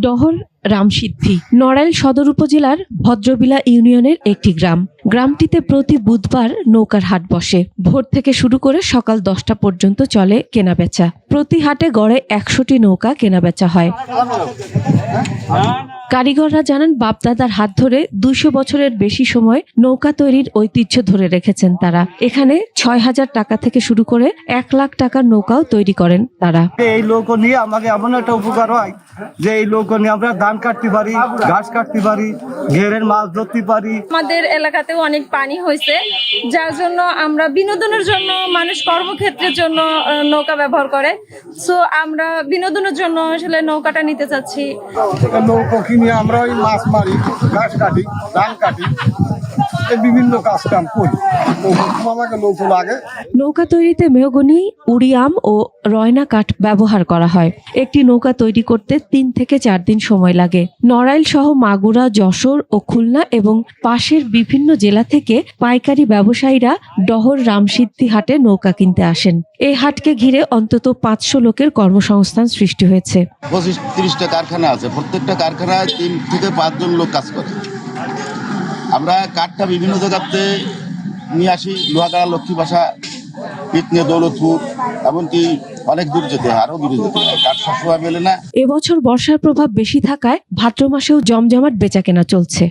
ডহর রামসিদ্ধি। নড়াইল সদর উপজেলার ভদ্রবিলা ইউনিয়নের একটি গ্রাম। গ্রামটিতে প্রতি বুধবার নৌকার হাট বসে। ভোর থেকে শুরু করে সকাল দশটা পর্যন্ত চলে কেনাবেচা। প্রতি হাটে গড়ে একশোটি নৌকা কেনাবেচা হয়। কারিগররা জানান বাপদাদার হাত ধরে দুইশো বছরের বেশি সময় নৌকা তৈরির ঐতিহ্য ধরে রেখেছেন তারা। এখানে ছয় হাজার টাকা থেকে শুরু করে এক লাখ টাকার নৌকাও তৈরি করেন তারা। এই নৌকো নিয়ে আমাকে এমন একটা উপকার হয় যে এই নৌকো নিয়ে আমরা ধান কাটতে পারি ঘাস কাটতে পারি ঘেরের মাছ ধরতে পারি। আমাদের এলাকাতেও অনেক পানি হয়েছে যার জন্য আমরা বিনোদনের জন্য মানুষ কর্মক্ষেত্রের জন্য নৌকা ব্যবহার করে। সো আমরা বিনোদনের জন্য আসলে নৌকাটা নিতে চাচ্ছি। নৌকো কিনে আমরা ওই মাছ মারি, ঘাস কাটি, ধান কাটি বিভিন্ন কাজ কাম করি আমাকে নৌকো লাগে। নৌকা তৈরিতে মেহগনি, উড়িয়াম ও রয়না কাঠ ব্যবহার করা হয়। একটি নৌকা তৈরি করতে তিন থেকে চার দিন সময় লাগে। নড়াইল সহ মাগুরা, যশোর ও খুলনা এবং পাশের বিভিন্ন জেলা থেকে পাইকারি ব্যবসায়ীরা ডহর রামসিদ্ধি হাটে নৌকা কিনতে আসেন। এই হাটকে ঘিরে অন্তত পাঁচশো লোকের কর্মসংস্থান সৃষ্টি হয়েছে। তিরিশটা কারখানা আছে। প্রত্যেকটা কারখানায় তিন থেকে পাঁচজন লোক কাজ করে। আমরা কাঠটা বিভিন্ন জায়গাতে নিয়ে আসি। লোহাগাড়া, লক্ষ্মী বাসা পিতনে দৌলতপুর, এমনকি এবছর বর্ষার প্রভাব বেশি থাকায় ভাদ্র মাসেও জমজমাট বেচাকেনা চলছে।